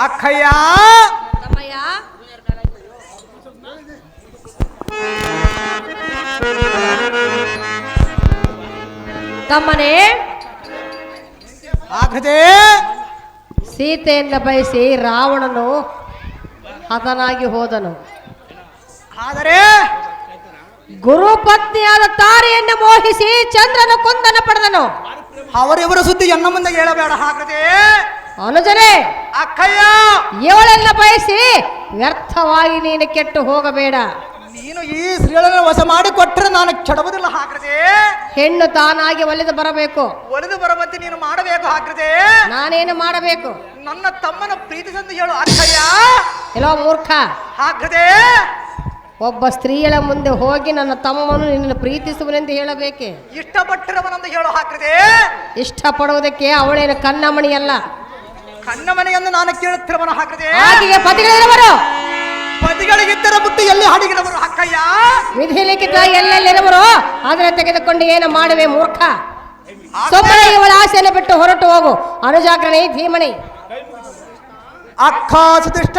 ಅಕ್ಕಯ್ಯ! ತಮ್ಮನೇ! ಆಗದೆ ಸೀತೆಯನ್ನ ಬಯಸಿ ರಾವಣನು ಹತನಾಗಿ ಹೋದನು. ಆದರೆ ಗುರುಪತ್ನಿಯಾದ ತಾರೆಯನ್ನು ಮೋಹಿಸಿ ಚಂದ್ರನ ಕೊಂದನ ಪಡೆದನು. ಅವರಿವರ ಸುದ್ದಿ ಎನ್ನ ಮುಂದೆ ಹೇಳಬೇಡ ಹಾಕದೆ ಅನುಜನೇ! ಅಕ್ಕಯ್ಯ! ಇವಳನ್ನ ಬಯಸಿ ವ್ಯರ್ಥವಾಗಿ ನೀನು ಕೆಟ್ಟು ಹೋಗಬೇಡ. ನೀನು ಈ ಸ್ತ್ರೀಗಳನ್ನು ವಶ ಮಾಡಿ ಕೊಟ್ಟರೆ ನಾನು ಕೆಡವುದಿಲ್ಲ ಹಾಕ್ರದೆ ಹೆಣ್ಣು ತಾನಾಗಿ ಒಲಿದು ಬರಬೇಕು. ಒಲಿದು ಬರುವಂತೆ ನೀನು ಮಾಡಬೇಕು ಹಾಕ್ರದೆ ನಾನೇನು ಮಾಡಬೇಕು? ನನ್ನ ತಮ್ಮನ ಪ್ರೀತಿಸಂದು ಹೇಳು ಅಕ್ಕಯ್ಯ! ಎಲ್ಲೋ ಮೂರ್ಖ! ಹಾಕ್ರದೆ ಒಬ್ಬ ಸ್ತ್ರೀಯಳ ಮುಂದೆ ಹೋಗಿ ನನ್ನ ತಮ್ಮನು ನಿನ್ನನ್ನು ಪ್ರೀತಿಸುವನೆಂದು ಹೇಳಬೇಕೆ? ಇಷ್ಟಪಟ್ಟಿರವನಂದು ಹೇಳು ಹಾಕ್ರದೆ ಇಷ್ಟಪಡುವುದಕ್ಕೆ ಅವಳೇನು ಕನ್ನಮಣಿಯಲ್ಲ ಕಣ್ಣ ಮನೆಯನ್ನು ನಾನು ಕೇಳುತ್ತಿರುವನು ಹಾಕದೆ ಆಕೆಗೆ ಪತಿಗಳಿರುವರು ಪತಿಗಳಿಗಿದ್ದರ ಬುಟ್ಟಿ ಎಲ್ಲಿ ಹಾಡಿಗಿರವರು ಅಕ್ಕಯ್ಯ ವಿಧಿ ಲಿಖಿತ ಎಲ್ಲೆಲ್ಲಿರುವರು? ಅದನ್ನು ತೆಗೆದುಕೊಂಡು ಏನು ಮಾಡುವೆ ಮೂರ್ಖ? ಸೊಪ್ಪನೆ ಇವಳ ಆಸೆಯನ್ನು ಬಿಟ್ಟು ಹೊರಟು ಹೋಗು. ಅನುಜಾಗ್ರಣೆ ಧೀಮಣಿ. ಅಕ್ಕ ಸುಧಿಷ್ಠ!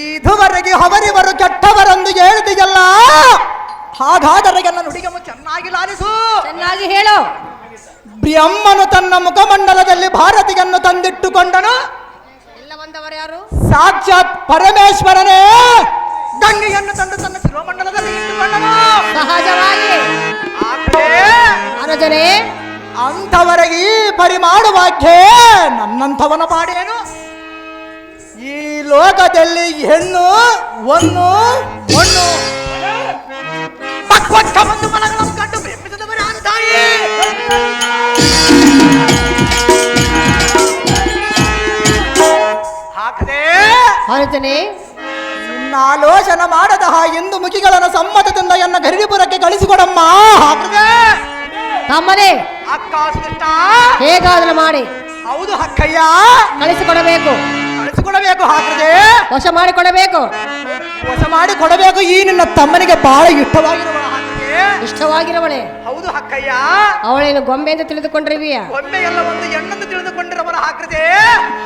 ಇದುವರೆಗೆ ಅವರಿವರು ಕೆಟ್ಟವರೆಂದು ಹೇಳಿದೆಯಲ್ಲ? ಹಾಗಾದರೆ ನನ್ನ ನುಡಿಗಮ್ಮ ಚೆನ್ನಾಗಿ ಲಾಲಿಸು. ಚೆನ್ನಾಗಿ ಹೇಳು. ಬ್ರಹ್ಮನು ತನ್ನ ಮುಖಮಂಡಲದಲ್ಲಿ ಭಾರತಿಯನ್ನು ತಂದಿಟ್ಟುಕೊಂಡನು? ಯಾರು? ಸಾಕ್ಷಾತ್ ಪರಮೇಶ್ವರನೇ ಗಂಗೆಯನ್ನು ತಂದು ತನ್ನ ಶಿರೋಮಂಡಲದಲ್ಲಿ ಇಟ್ಟುಕೊಂಡನು. ಸಹಜವಾಗಿ. ಅನುಜನೇ ಅಂಥವರಿಗೆ ಈ ಪರಿಮಾಣವಾಕ್ಯ ನನ್ನಂಥವನ ಪಾಡೇನು? ಈ ಲೋಕದಲ್ಲಿ ಹೆಣ್ಣು ಒಂದು ಮಣ್ಣು ಪಕ್ವಕ್ಕ ಬಂದು ತಾಯಿ ಹಾಕದೆ ನಿನ್ನ ಆಲೋಚನ ಮಾಡದ ಎಂದು ಮುಖಿಗಳನ್ನ ಸಮ್ಮತದಿಂದ ಎನ್ನ ಗರಿಡಿಪುರಕ್ಕೆ ಕಳಿಸಿಕೊಡಮ್ಮ. ಹಾಕದೆ ತಮ್ಮನೇ ಅಕ್ಕ ಸುಷ್ಟ ಹೇಗಾದರೂ ಮಾಡಿ. ಹೌದು ಹಕ್ಕಯ್ಯ. ಕಳಿಸಿಕೊಡಬೇಕು. ಕಳಿಸಿಕೊಡಬೇಕು ಹಾಕದೆ ವಶ ಮಾಡಿಕೊಡಬೇಕು. ವಶ ಮಾಡಿ ಕೊಡಬೇಕು ಈ ನಿನ್ನ ತಮ್ಮನಿಗೆ ಬಹಳ ಇಷ್ಟವಾಗಿರುವ ಇಷ್ಟವಾಗಿರುವಳೆ. ಹೌದು ಹಕ್ಕಯ್ಯ. ಅವಳೇನು ಗೊಂಬೆ ಎಂದು ತಿಳಿದುಕೊಂಡಿರುವಿಯ? ಗೊಂಬೆ ಎಲ್ಲ ಒಂದು ಹೆಣ್ಣನ್ನು ತಿಳಿದುಕೊಂಡಿರವರ ಹಾಕ್ರದೆ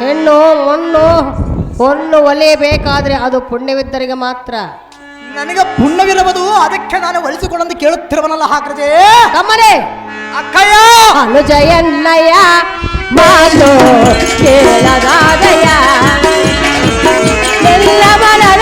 ಹೆಣ್ಣು ಮಣ್ಣು ಹೊನ್ನು ಒಲೆಯಬೇಕಾದ್ರೆ ಅದು ಪುಣ್ಯವಿದ್ದರಿಗೆ ಮಾತ್ರ. ನನಗೆ ಪುಣ್ಯವಿರಬಹುದು ಅದಕ್ಕೆ ನಾನು ಒಲಿಸಿಕೊಂಡಂದು ಕೇಳುತ್ತಿರುವನಲ್ಲ ಹಾಕ್ರದೆ ತಮ್ಮನೇ! ಅಕ್ಕಯ್ಯ! ಅನುಜಯನ್ನಯ್ಯ ಮಾತು ಕೇಳದಾದಯ್ಯ ಎಲ್ಲ ಮನದ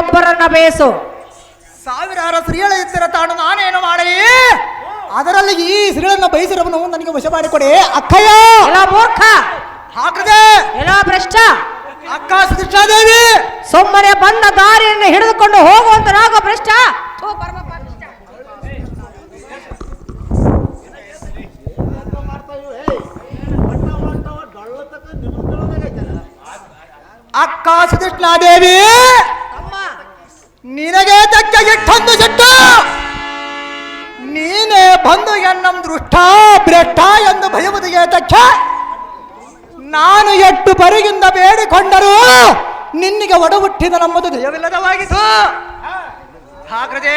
ಒಬ್ಬರನ್ನ ಬೇಸು. ಸಾವಿರಾರು ಸ್ತ್ರೀಗಳ ಇತ್ತಿರ ತಾನು ನಾನೇನು ಮಾಡಲಿ? ಅದರಲ್ಲಿ ಈ ಸ್ತ್ರೀಗಳನ್ನು ಬಯಸಿರವನು ನನಗೆ ವಶ ಮಾಡಿಕೊಡಿ. ಅಕ್ಕಯ್ಯ! ಎಲ್ಲ ಮೂರ್ಖ! ಹಾಕದೆ! ಎಲ್ಲ ಭ್ರಷ್ಟ! ಅಕ್ಕ ದೇವಿ ಸುಮ್ಮನೆ ಬಂದ ದಾರಿಯನ್ನು ಹಿಡಿದುಕೊಂಡು ಹೋಗುವಂತನಾಗೋ ಭ್ರಷ್ಟ! ಥು, ಪರಮ ಪಾಪಿಷ್ಠ. ಅಕ್ಕ ಸುದಕ್ಷಾದೇವಿ! ತಮ್ಮ ನಿನಗೆ ತಕ್ಕ ಇಟ್ಟೊಂದು ಸಿಟ್ಟು. ನೀನೇ ಬಂದು ಎನ್ನಂ ದೃಷ್ಟ ಭ್ರಷ್ಟ ಎಂದು ಭಯವುದಿಗೆ ತಕ್ಕ ನಾನು ಎಟ್ಟು ಬರಿಗಿಂದ ಬೇಡಿಕೊಂಡರು ನಿನ್ನಿಗೆ ಒಡಹುಟ್ಟಿದ ನಮ್ಮದು ದಯವಿಲ್ಲದವಾಗಿತು ಹಾಗ್ರದೆ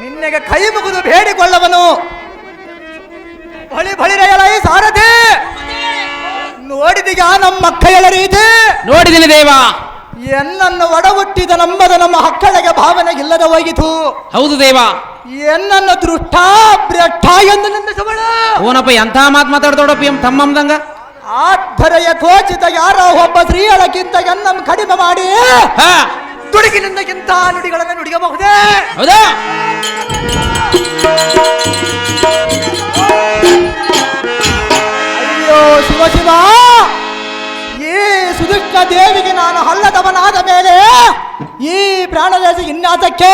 ನಿನ್ನ ಕೈ ಮುಗಿದು ಬೇಡಿಕೊಳ್ಳವನು. ಬಳಿ ಬಳಿರೆಯಲೈ ಸಾರಥಿ. ನೋಡಿದೀಗ ನಮ್ಮ ಮಕ್ಕಳ ರೀತಿ. ನೋಡಿದಿನಿ ದೇವ. ಎನ್ನನ್ನು ಒಡಹುಟ್ಟಿದ ನಂಬದ ನಮ್ಮ ಹಕ್ಕಳಿಗೆ ಭಾವನೆ ಇಲ್ಲದ ಹೋಗಿತು. ಹೌದು ದೇವ. ಎನ್ನನ್ನು ದೃಷ್ಟ ಭ್ರಷ್ಟ ಎಂದು ನಿಂದಿಸಬೇಡ ಓನಪ್ಪ ಎಂಥ ಮಾತು ಮಾತಾಡ್ತೋಡಪ್ಪ ಎಂ ತಮ್ಮಂದಂಗ ಆಧರೆಯ ಕೋಚಿತ ಯಾರೋ ಒಬ್ಬ ಸ್ತ್ರೀಯಳಕ್ಕಿಂತ ಎನ್ನನ್ನು ಕಡಿಮೆ ಮಾಡಿ ಹಾ. ತುಡುಗಿನಿಂದಕ್ಕಿಂತ ನುಡಿಗಳನ್ನು ನುಡಿಯಬಹುದೇ? ಹೌದಾ? ಅಯ್ಯೋ ಶಿವ ಶಿವ. ಈ ಸುದುಷ್ಟ ದೇವಿಗೆ ನಾನು ಹಲ್ಲದವನಾದ ಮೇಲೆ ಈ ಪ್ರಾಣದೇಶ ಇನ್ನಾತಕ್ಕೆ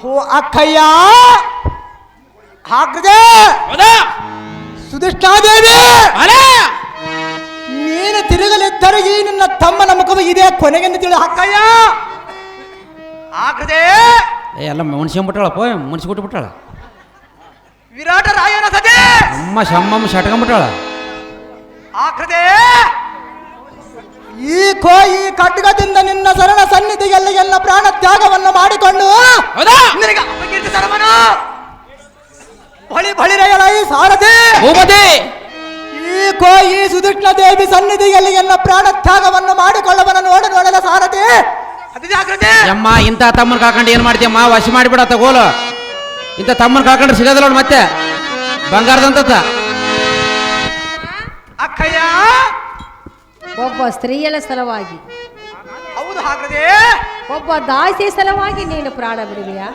ಹೋ ಅಕ್ಕಯ್ಯ! ಹಾಕದೆ ಸುಧಿಷ್ಠಾದೇವಿ ನೀನು ತಿರುಗಲಿದ್ದರೆ ಈ ನಿನ್ನ ತಮ್ಮನ ಮುಖವು ಇದೆ ಕೊನೆಗೆಂದು ತಿಳಿ ಅಕ್ಕಯ್ಯ! ಹಾಕದೆ ಏ ಎಲ್ಲ ಮುನ್ಸ್ಕೊಂಬಿಟ್ಟಾಳಪ್ಪ ಮುನ್ಸ್ಬಿಟ್ಟು ಬಿಟ್ಟಾಳ ವಿರಾಟ ರಾಯನ ಸದೆ ಅಮ್ಮ ಶಮ್ಮಮ್ಮ ಶಟ್ಕೊಂಡ್ಬಿಟ್ಟಾಳ. ಆಕ್ರದೆ ಈ ಕೋ ಈ ಖಡ್ಗದಿಂದ ನಿನ್ನ ಶರಣ ಸನ್ನಿಧಿಯಲ್ಲಿ ಎಲ್ಲ ಪ್ರಾಣ ತ್ಯಾಗವನ್ನು ಮಾಡಿಕೊಂಡು ಹೌದಾ? ನಿನಗೆ ಅಪಕೀರ್ತಿ ತರವನು ಬಳಿ ಬಳಿರೆಯಲೈ ಸಾರಥಿ. ಈ ಕೋ ಈ ಸುದುಷ್ಣ ದೇವಿ ಸನ್ನಿಧಿಯಲ್ಲಿ ಎಲ್ಲ ಪ್ರಾಣ ತ್ಯಾಗವನ್ನು ಮಾಡಿಕೊಳ್ಳವನ ನೋಡ ನೋಡಲ ಸಾರಥಿ. ಅಮ್ಮ ಇಂಥ ತಮ್ಮನ ಕಾಕೊಂಡು ಏನು ಮಾಡ್ತೀಯಮ್ಮ ವಶ ಮಾಡಿಬಿಡ ತಗೋಲು ಇಂಥ ತಮ್ಮನ ಕಾಕೊಂಡ್ರೆ ಸಿಗೋದಿಲ್ಲ ಮತ್ತೆ. ಬಂಗಾರದಂತ ಅಕ್ಕಯ್ಯ ಒಬ್ಬ ಸ್ತ್ರೀಯಲ ಸಲುವಾಗಿ. ಹೌದು ಒಬ್ಬ ದಾಸಿಯ ಸಲುವಾಗಿ ನೀನು ಪ್ರಾಣ ಬಿಡುವಿಯಾ?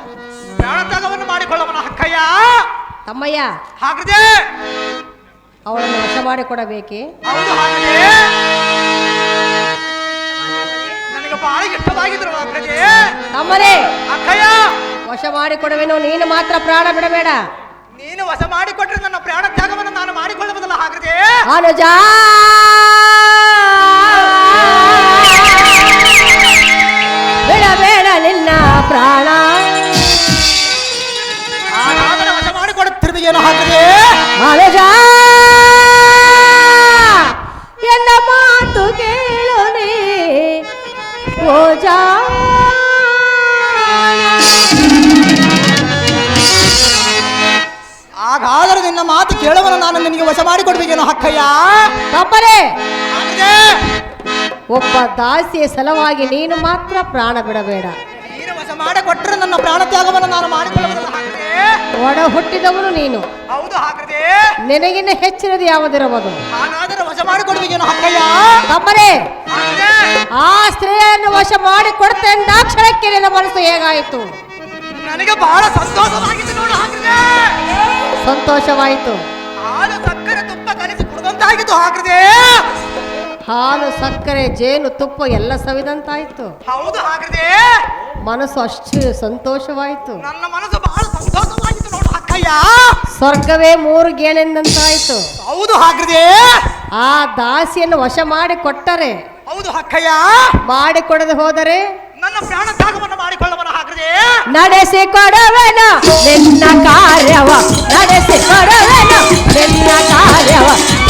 ಪ್ರಾಣತ್ಯಾಗವನ್ನು ಮಾಡಿಕೊಳ್ಳವನ ಹಕ್ಕಯ್ಯ? ತಮ್ಮಯ್ಯ. ಹಾಗ್ರದೆ ಅವಳನ್ನು ವಶ ಮಾಡಿಕೊಡಬೇಕೆ? ಹೌದು ನನಗೆ ಬಹಳ ಇಷ್ಟವಾಗಿದ್ರು ಅಕ್ಕಜೆ ತಮ್ಮನೇ. ಅಕ್ಕಯ್ಯ ವಶ ಮಾಡಿಕೊಡುವೆನು ನೀನು ಮಾತ್ರ ಪ್ರಾಣ ಬಿಡಬೇಡ. ನೀನು ವಶ ಮಾಡಿಕೊಟ್ರೆ ನನ್ನ ಪ್ರಾಣ ತ್ಯಾಗವನ್ನು ನಾನು ಮಾಡಿಕೊಳ್ಳುವುದಿಲ್ಲ ಹಾಗೆ ಅನುಜ! ಹಕ್ಕಯ್ಯ ತಪ್ಪರೆ ಒಬ್ಬ ದಾಸಿಯ ಸಲುವಾಗಿ ನೀನು ಮಾತ್ರ ಪ್ರಾಣ ಬಿಡಬೇಡ. ಮಾಡಿಕೊಟ್ರೆ ನನ್ನ ಪ್ರಾಣ ತ್ಯಾಗವನ್ನು ನಾನು ಮಾಡಿಕೊಳ್ಳಬಹುದು ಒಡ ಹುಟ್ಟಿದವನು ನೀನು. ಹೌದು ಹಾಕದೆ ನಿನಗಿನ್ನ ಹೆಚ್ಚಿನದು ಯಾವುದಿರಬಹುದು? ಹಾಗಾದರೆ ವಶ ಮಾಡಿಕೊಡ್ಬೇಕೇನು ಹಕ್ಕಯ್ಯ ತಮ್ಮರೇ ಆ ಸ್ತ್ರೀಯನ್ನು ವಶ ಮಾಡಿ ಕೊಡ್ತೆಂದಾಕ್ಷರಕ್ಕೆ ನಿನ್ನ ಮನಸ್ಸು ಹೇಗಾಯಿತು? ನನಗೆ ಬಹಳ ಸಂತೋಷವಾಗಿದೆ ನೋಡು ಹಾಗದೆ ಸಂತೋಷವಾಯಿತು. ಹಾಲು ಸಕ್ಕರೆ ತುಪ್ಪ ಕಲಿಸಿ ಕುಡಿದಂತಾಗಿತ್ತು ಹಾಗದೆ ಹಾಲು ಸಕ್ಕರೆ ಜೇನು ತುಪ್ಪ ಎಲ್ಲ ಸವಿದಂತಾಯ್ತು. ಹೌದು ಹಾಗದೆ ಮನಸ್ಸು ಅಷ್ಟು ಸಂತೋಷವಾಯಿತು. ನನ್ನ ಮನಸ್ಸು ಬಹಳ ಸಂತೋಷವಾಗಿತ್ತು ನೋಡು ಅಕ್ಕಯ್ಯ. ಸ್ವರ್ಗವೇ ಮೂರು ಗೇಣೆಂದಂತಾಯ್ತು ಹೌದು ಹಾಗದೆ ಆ ದಾಸಿಯನ್ನು ವಶ ಮಾಡಿ ಕೊಟ್ಟರೆ ಹೌದು ಅಕ್ಕಯ್ಯ. ಮಾಡಿ ಕೊಡದೆ ಹೋದರೆ ನನ್ನ ಪ್ರಾಣ ತ್ಯಾಗವನ್ನು ಮಾಡಿಕೊಳ್ಳವನ ಹಾಗದೆ ನಡೆಸಿ ಕೊಡವನ ನಿನ್ನ ಕಾರ್ಯವ ನಡೆಸಿ ಕೊಡವನ ನಿನ್ನ ಕಾರ್ಯವ.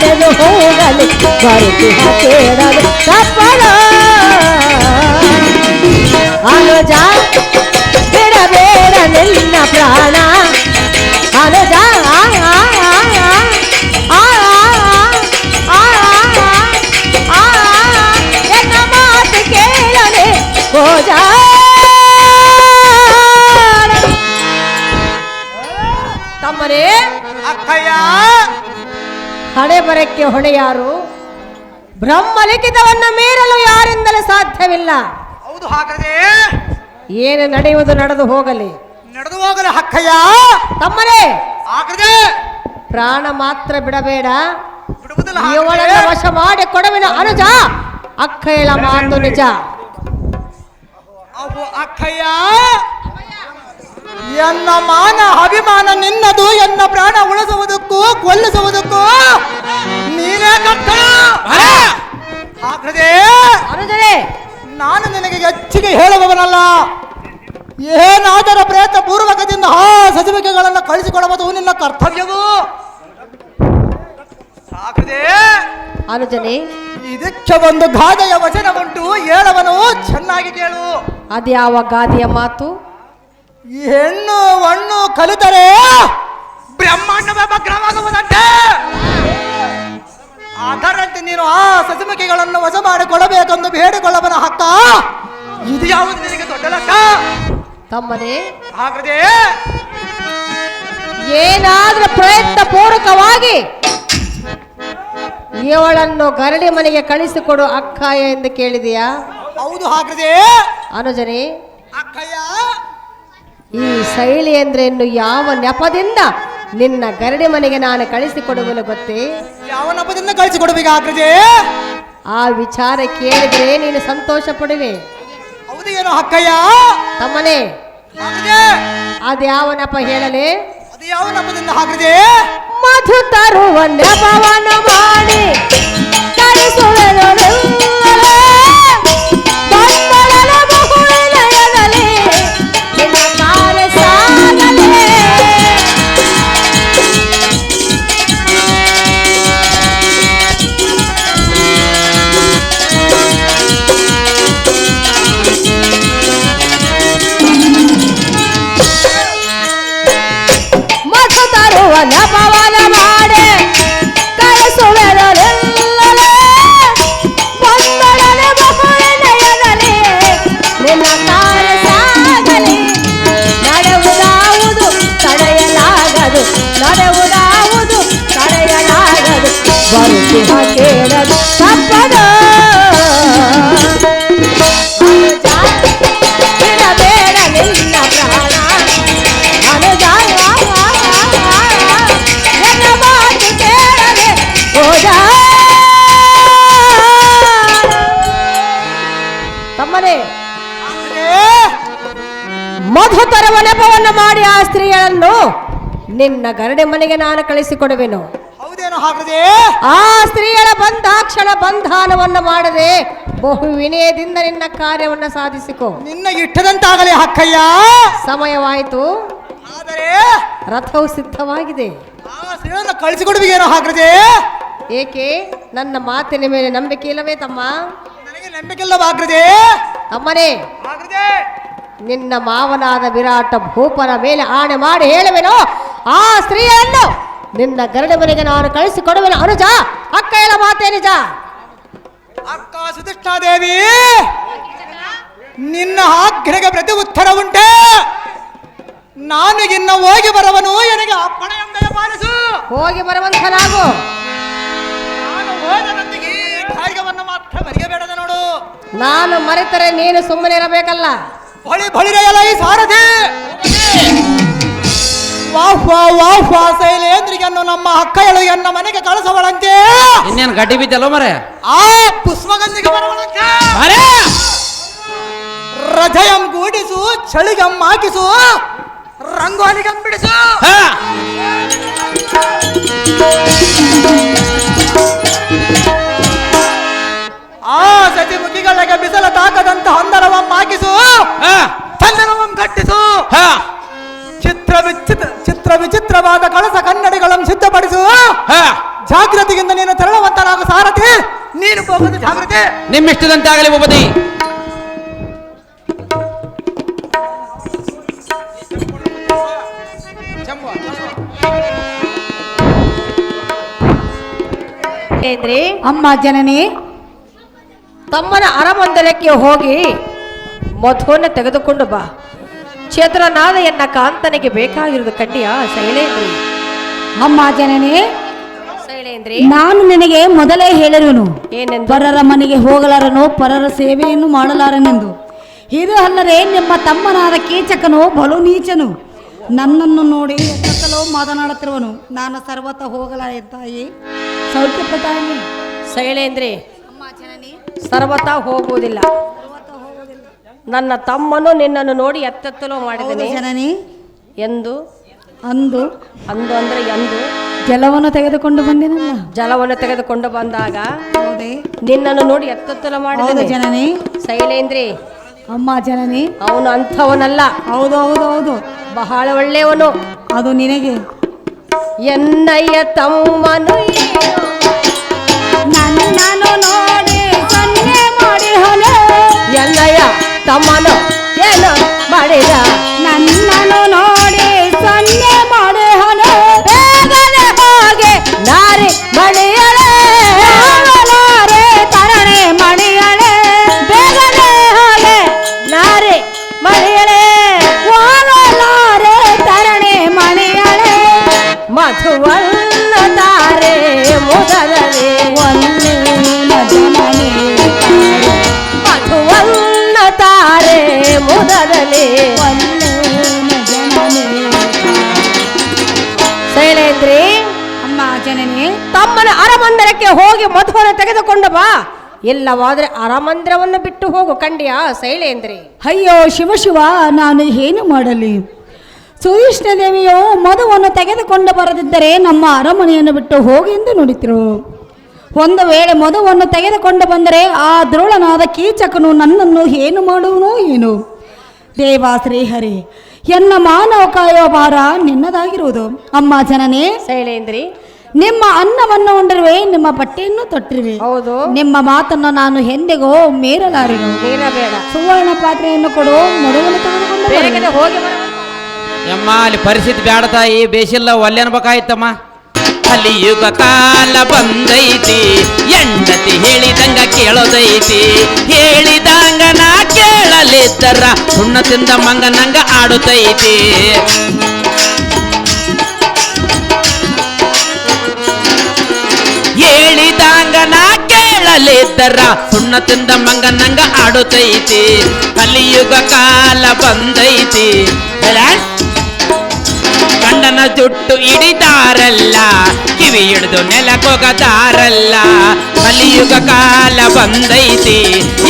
ಬಾಡಲು ಹೋಗಲಿ ಬರುತ್ತಿ ಹಾಕಿರಲು ತಪ್ಪಳು ಅನುಜ ಬಿಡಬೇಡ ನಿನ್ನ ಪ್ರಾಣ ಅನುಜ ಹೋಜಾ ತಮ್ಮರೇ ಹಣೆ ಹೊಣೆಯಾರು ಹೊಣೆ ಯಾರು ಬ್ರಹ್ಮಲಿಖಿತವನ್ನ ಮೀರಲು ಯಾರಿಂದಲೂ ಸಾಧ್ಯವಿಲ್ಲ ಹೌದು ಹಾಗಾದ್ರೆ ಏನು ನಡೆಯುವುದು ನಡೆದು ಹೋಗಲಿ ನಡೆದು ಹೋಗಲು ಹಕ್ಕಯ್ಯ ತಮ್ಮನೇ ಹಾಗಾದ್ರೆ ಪ್ರಾಣ ಮಾತ್ರ ಬಿಡಬೇಡ ಬಿಡುವುದಿಲ್ಲ ಇವಳನ್ನ ವಶ ಮಾಡಿ ಕೊಡವಿನ ಅನುಜ ಅಕ್ಕಯ್ಯಳ ಮಾತು ನಿಜ ಅವು ಅಕ್ಕಯ್ಯ ಎನ್ನ ಮಾನ ಅಭಿಮಾನ ನಿನ್ನದು ಎನ್ನ ಪ್ರಾಣ ಉಳಿಸುವುದಕ್ಕೂ ಕೊಲ್ಲಿಸುವುದಕ್ಕೂ. ನೀನೇ ಅನುಜನೇ ನಾನು ನಿನಗೆ ಹೆಚ್ಚಿಗೆ ಹೇಳುವವನಲ್ಲ. ಏನಾದರೂ ಪ್ರಯತ್ನ ಪೂರ್ವಕದಿಂದ ಆ ಸಚಿವಿಕೆಗಳನ್ನು ಕಳಿಸಿಕೊಳ್ಳಬಹುದು ನಿನ್ನ ಕರ್ತವ್ಯವು. ಸಾಕದೆ ಅನುಜನೇ ಇದಕ್ಕೆ ಒಂದು ಗಾದೆಯ ವಚನ ಉಂಟು ಹೇಳವನು ಚೆನ್ನಾಗಿ ಕೇಳು. ಅದ್ಯಾವ ಗಾದೆಯ ಮಾತು? ಈ ಹೆಣ್ಣು ಹಣ್ಣು ಕಲಿತರೆ ಬ್ರಹ್ಮಾಂಡವೇ ಭಗ್ನವಾಗುವುದಂತೆ ಅದರಂತೆ ನೀನು ಆ ಸಸಿಮುಖಿಗಳನ್ನು ವಶ ಮಾಡಿಕೊಳ್ಳಬೇಕೆಂದು ಬೇಡಿಕೊಳ್ಳವನ ಹಕ್ಕ. ಇದು ಯಾವುದು ನಿನಗೆ ದೊಡ್ಡ ಲೆಕ್ಕ? ತಮ್ಮನೇ ಹಾಗಾದ್ರೆ ಏನಾದ್ರೂ ಪ್ರಯತ್ನ ಪೂರ್ವಕವಾಗಿ ಇವಳನ್ನು ಗರಡಿ ಮನೆಗೆ ಕಳಿಸಿಕೊಡು ಅಕ್ಕಯ್ಯ ಎಂದು ಕೇಳಿದೆಯಾ? ಹೌದು ಹಾಗಾದ್ರೆ ಅನುಜನೇ. ಅಕ್ಕಯ್ಯ ಈ ಶೈಲಿ ಅಂದ್ರೆ ಇನ್ನು ಯಾವ ನೆಪದಿಂದ ನಿನ್ನ ಗರಡಿ ಮನೆಗೆ ನಾನು ಕಳಿಸಿಕೊಡುವನು ಗೊತ್ತೇ? ಯಾವ ನೆಪದಿಂದ ಕಳಿಸಿಕೊಡಬೇಕು ಆಗ್ರಜೆ ಆ ವಿಚಾರ ಕೇಳಿದ್ರೆ ನೀನು ಸಂತೋಷ ಪಡುವೆ ಹೌದು ಏನೋ ಅಕ್ಕಯ್ಯ ತಮ್ಮನೇ ಅದು ಅದ್ಯಾವ ನೆಪ ಹೇಳಲೆ? ಅದು ಯಾವ ನೆಪದಿಂದ ಹಾಗಾದ್ರೆ ಮಧು ತರುವ ನೆಪವನ್ನು ಮಾಡಿ ಕಳಿಸುವೆನು ನಿನ್ನ ಗರಡೆ ಮನೆಗೆ ನಾನು ಕಳಿಸಿಕೊಡುವೆನು. ಹೌದೇನೋ ಆ ಸ್ತ್ರೀಯರ ಬಂಧಾಕ್ಷಣ ಬಂಧಾನವನ್ನು ಮಾಡದೆ ಬಹು ವಿನಯದಿಂದ ನಿನ್ನ ಕಾರ್ಯವನ್ನು ಸಾಧಿಸಿಕೊ. ನಿನ್ನ ಇಟ್ಟದಂತಾಗಲೇ ಹಕ್ಕಯ್ಯ. ಸಮಯವಾಯಿತು. ಆದರೆ? ರಥವು ಸಿದ್ಧವಾಗಿದೆ. ಆ ಸ್ತ್ರೀಯನ್ನು ಏಕೆ? ನನ್ನ ಮಾತಿನ ಮೇಲೆ ನಂಬಿಕೆ ಇಲ್ಲವೇ ತಮ್ಮ? ನನಗೆ ನಂಬಿಕೆ ಇಲ್ಲವಾಗ್ರದೆ ತಮ್ಮನೇ ನಿನ್ನ ಮಾವನಾದ ವಿರಾಟ ಭೂಪನ ಮೇಲೆ ಆಣೆ ಮಾಡಿ ಹೇಳುವೆನು? ಆ ಸ್ತ್ರೀಯನ್ನು ನಿನ್ನ ಗರಡ ಮನೆಗೆ ನಾನು ಕಳಿಸಿಕೊಡುವೆನು. ಅನುಜ ಅಕ್ಕ ಹೇಳ ಮಾತೇ ನಿಜ. ಅಕ್ಕ ಸುಧಿಷ್ಠಾದೇವಿ ನಿನ್ನ ಆಗ್ರಹಕ್ಕೆ ಪ್ರತಿ ಉತ್ತರ ಉಂಟೆ. ನಾನು ಇನ್ನ ಹೋಗಿ ಬರವನು. ನನಗೆ ಅಪ್ಪಣೆ ಪಾಲಿಸು. ಹೋಗಿ ಬರುವಂತನಾಗು ನಾನು ಹೋದನೊಂದಿಗೆ ಕಾರ್ಯವನ್ನು ಮಾತ್ರ ಮರೆಯಬೇಡದ ನೋಡು. ನಾನು ಮರೆತರೆ ನೀನು ಸುಮ್ಮನೆ ಇರಬೇಕಲ್ಲ. ಬಳಿ ಬಳಿರೆಯಲ್ಲ ಈ ಸಾರಥಿ. ವಾಹ್ ವಾಹ್ ವಾಹ್ ವಾಹ್ ಶೈಲೇಂದ್ರಿಯನ್ನು ನಮ್ಮ ಅಕ್ಕಯಳು ಎನ್ನ ಮನೆಗೆ ಕಳಿಸವಳಂತೆ ಇನ್ನೇನು ಗಡ್ಡಿ ಬಿದ್ದಲ್ಲ ಮರೆ ಆ ಪುಷ್ಪಗಂಧಿಗೆ ಬರವಳಂತೆ ಅರೆ ರಜಯಂ ಗೂಡಿಸು ಚಳಿಗಂ ಹಾಕಿಸು ರಂಗೋಲಿಗಂ ಬಿಡಿಸು. ಹಾ! ಆ ಸತಿ ಮುಖಿಗಳಿಗೆ ಬಿಸಲ ತಾಕದಂತ ಹಂದರವಂ ಹಾಕಿಸು ಹಾ! ಚಂದನವಂ ಕಟ್ಟಿಸು. ಅಮೂಲ್ಯವಾದ ಕಳಸ ಕನ್ನಡಿಗಳನ್ನು ಸಿದ್ಧಪಡಿಸು ಜಾಗೃತಿಯಿಂದ ನೀನು ತೆರಳುವಂತನಾಗ ಸಾರಥಿ. ನೀನು ಜಾಗೃತಿ ನಿಮ್ಮಿಷ್ಟದಂತಾಗಲಿ ಭೂಪತಿ. ಅಮ್ಮ ಜನನಿ ತಮ್ಮನ ಅರಮಂದಲಕ್ಕೆ ಹೋಗಿ ಮಧುವನ್ನು ತೆಗೆದುಕೊಂಡು ಬಾ. ಚೇತನನಾದ ಎನ್ನ ಕಾಂತನಿಗೆ ಬೇಕಾಗಿರುವುದು ಕಂಡಿಯ ಶೈಲೇಂದ್ರಿ. ಅಮ್ಮ ಜನನಿ ಶೈಲೇಂದ್ರಿ. ನಾನು ನಿನಗೆ ಮೊದಲೇ ಹೇಳಿರುವನು. ಏನೆಂದು? ಪರರ ಮನೆಗೆ ಹೋಗಲಾರನು ಪರರ ಸೇವೆಯನ್ನು ಮಾಡಲಾರನೆಂದು. ಇದು ಅಲ್ಲದೆ ನಿಮ್ಮ ತಮ್ಮನಾದ ಕೀಚಕನು ಬಲು ನೀಚನು. ನನ್ನನ್ನು ನೋಡಿ ಎತ್ತಲೋ ಮಾತನಾಡುತ್ತಿರುವನು. ನಾನು ಸರ್ವತ ಹೋಗಲಾರ ತಾಯಿ ಸೌಖ್ಯ ಪ್ರತಾಯಿ ಶೈಲೇಂದ್ರಿ ಸರ್ವತ ಹೋಗುವುದಿಲ್ಲ. ನನ್ನ ತಮ್ಮನು ನಿನ್ನನ್ನು ನೋಡಿ ಎತ್ತೆತ್ತಲೋ ಹೌದು ಮಾಡಿದನೆ ಜನನಿ. ಎಂದು? ಅಂದು. ಅಂದು ಅಂದ್ರೆ ಎಂದು? ಜಲವನ್ನು ತೆಗೆದುಕೊಂಡು ಬಂದಿನಲ್ಲ ಜಲವನ್ನು ತೆಗೆದುಕೊಂಡು ಬಂದಾಗ ಹೌದೇ. ನಿನ್ನನ್ನು ನೋಡಿ ಎತ್ತೆತ್ತಲೋ ಮಾಡಿದ ಜನನಿ. ಶೈಲೇಂದ್ರಿ. ಅಮ್ಮ ಜನನಿ. ಅವನು ಅಂಥವನಲ್ಲ. ಹೌದು ಹೌದು ಹೌದು. ಬಹಳ ಒಳ್ಳೆಯವನು. ಅದು ನಿನಗೆ. ಎನ್ನಯ್ಯ ತಮ್ಮನು ನಾನು ನನ್ನನ್ನು ತಮ್ಮನು ಏನು ಮಾಡಿದ? ನನ್ನನ್ನು ಮಧುವನ್ನು ತೆಗೆದುಕೊಂಡು ಬಾ. ಇಲ್ಲವಾದ್ರೆ ಅರಮಂದಿರವನ್ನು ಬಿಟ್ಟು ಹೋಗು ಕಂಡಿಯ ಶೈಲೇಂದ್ರಿ ಅಯ್ಯೋ ಶಿವ ಶಿವ ನಾನು ಏನು ಮಾಡಲಿ? ಸುಧೀಷ್ಣ ದೇವಿಯು ಮಧುವನ್ನು ತೆಗೆದುಕೊಂಡು ಬರದಿದ್ದರೆ ನಮ್ಮ ಅರಮನೆಯನ್ನು ಬಿಟ್ಟು ಹೋಗಿ ಎಂದು ನುಡಿತರು. ಒಂದು ವೇಳೆ ಮಧುವನ್ನು ತೆಗೆದುಕೊಂಡು ಬಂದರೆ ಆ ದ್ರೋಳನಾದ ಕೀಚಕನು ನನ್ನನ್ನು ಏನು ಮಾಡುವನು ಏನು? ದೇವ ಶ್ರೀಹರಿ ಎನ್ನ ಮಾನವ ಕಾಯೋ ಭಾರ ನಿನ್ನದಾಗಿರುವುದು. ಅಮ್ಮ ಜನನೇ. ಶೈಲೇಂದ್ರಿ ನಿಮ್ಮ ಅನ್ನವನ್ನು ಉಂಡಿರುವೆ ನಿಮ್ಮ ಬಟ್ಟೆಯನ್ನು ತೊಟ್ಟಿರುವೆ. ಹೌದು. ನಿಮ್ಮ ಮಾತನ್ನು ನಾನು ಎಂದಿಗೂ ಮೀರಲಾರೆನು. ಸುವರ್ಣ ಪಾತ್ರೆಯನ್ನು ಕೊಡು ಮೊದಲು ತೆಗೆದುಕೊಂಡು ಬರುವೆನು. ಬೇಗನೆ ಹೋಗಿ ಬರ ಯಮ್ಮ ಅಲ್ಲಿ ಪರಿಸ್ಥಿತಿ ಬ್ಯಾಡ ತಾಯಿ ಬೇಸಿಲ್ಲ ಒಲ್ಲೆ ಅನ್ಬೇಕಾಯ್ತಮ್ಮ ಅಲ್ಲಿ ಯುಗ ಕಾಲ ಬಂದೈತಿ ಎಂಡತಿ ಹೇಳಿದಂಗ ಕೇಳೋದೈತಿ. ಹೇಳಿದಂಗ ನಾ ಕೇಳಲಿದ್ದರ ಸುಣ್ಣ ತಿಂದ ಮಂಗನಂಗ ಆಡುತ್ತೈತಿ ಹೇಳಿದಂಗ ನಾ ಕೇಳಲಿದ್ದರ. ಸುಣ್ಣ ತಿಂದ ಮಂಗನಂಗ ಆಡುತ್ತೈತಿ ಕಲಿಯುಗ ಕಾಲ ಬಂದೈತಿ? ಗಂಡನ ಜುಟ್ಟು ಹಿಡಿದಾರಲ್ಲ. ಕಿವಿ ಹಿಡಿದು ನೆಲಕೊಗದಾರಲ್ಲ ಕಲಿಯುಗ ಕಾಲ ಬಂದೈತಿ.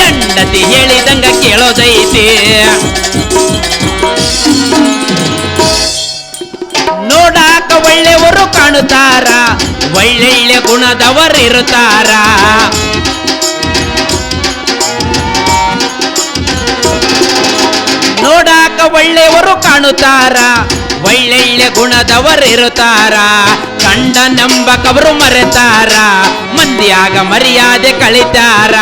ಎಂಡತಿ ಹೇಳಿದಂಗ ಕೇಳೋದೈತಿ. ನೋಡಾಕ ಒಳ್ಳೆಯವರು ಕಾಣುತ್ತಾರ. ಒಳ್ಳೆಳ್ಳೆ ಗುಣದವರಿರುತ್ತಾರ. ನೋಡಾಕ ಒಳ್ಳೆಯವರು ಕಾಣುತ್ತಾರ. ಒಳ್ಳೆಳ್ಳೆ ಗುಣದವರಿರುತ್ತಾರ. ಕಂಡ ನಂಬಕವರು ಮರೆತಾರ. ಮಂದಿಯಾಗ ಮರ್ಯಾದೆ ಕಳಿತಾರ?